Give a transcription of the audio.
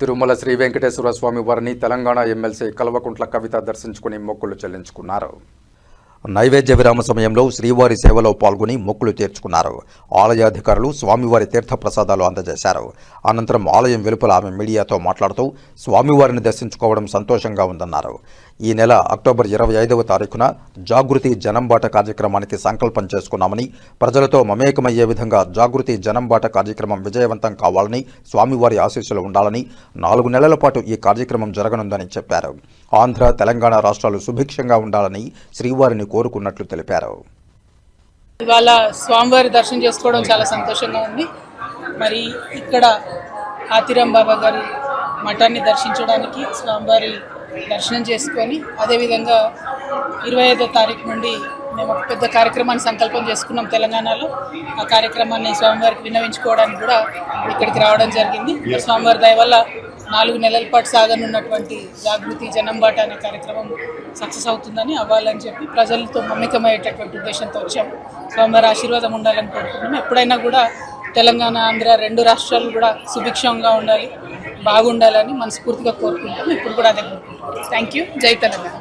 తిరుమల శ్రీ వెంకటేశ్వర స్వామి వారిని తెలంగాణ ఎమ్మెల్సీ కల్వకుంట్ల కవిత దర్శించుకుని మొక్కులు చెల్లించుకున్నారు. నైవేద్య విరామ సమయంలో శ్రీవారి సేవలో పాల్గొని మొక్కులు తీర్చుకున్నారు. ఆలయాధికారులు స్వామివారి తీర్థ ప్రసాదాలు అందజేశారు. అనంతరం ఆలయం వెలుపల ఆమె మీడియాతో మాట్లాడుతూ స్వామివారిని దర్శించుకోవడం సంతోషంగా ఉందన్నారు. ఈ నెల అక్టోబర్ ఇరవై ఐదవ తారీఖున జాగృతి జనంబాట కార్యక్రమానికి సంకల్పం చేసుకున్నామని ప్రజలతో మమేకమయ్యే విధంగా జాగృతి జనంబాట కార్యక్రమం విజయవంతం కావాలని స్వామివారి ఆశీస్సులు ఉండాలని నాలుగు నెలల పాటు ఈ కార్యక్రమం జరగనుందని చెప్పారు. ఆంధ్ర తెలంగాణ రాష్ట్రాలు సుభిక్షంగా ఉండాలని శ్రీవారిని కోరుకున్నట్లు తెలిపారు. ఇవాళ స్వామివారి దర్శనం చేసుకోవడం చాలా సంతోషంగా ఉంది. మరి ఇక్కడ ఆతిరాం బాబా గారి మఠాన్ని దర్శించడానికి స్వామివారి దర్శనం చేసుకొని అదేవిధంగా ఇరవై ఐదో తారీఖు నుండి మేము ఒక పెద్ద కార్యక్రమాన్ని సంకల్పం చేసుకున్నాం తెలంగాణలో. ఆ కార్యక్రమాన్ని స్వామివారికి విన్నవించుకోవడానికి కూడా ఇక్కడికి రావడం జరిగింది. మరి స్వామివారి దయ వల్ల నాలుగు నెలల పాటు సాగనున్నటువంటి జాగృతి జనంబాట అనే కార్యక్రమం సక్సెస్ అవుతుందని అవ్వాలని చెప్పి ప్రజలతో మమ్మికమయ్యేటటువంటి ఉద్దేశంతో వచ్చాం. స్వామివారి ఆశీర్వాదం ఉండాలని కోరుకుంటున్నాం. ఎప్పుడైనా కూడా తెలంగాణ ఆంధ్ర రెండు రాష్ట్రాలు కూడా సుభిక్షంగా ఉండాలి బాగుండాలని మనస్ఫూర్తిగా కోరుకుంటాం ఇప్పుడు కూడా అదే కోరుకుంటాం థ్యాంక్ యూ జై తెలంగాణ.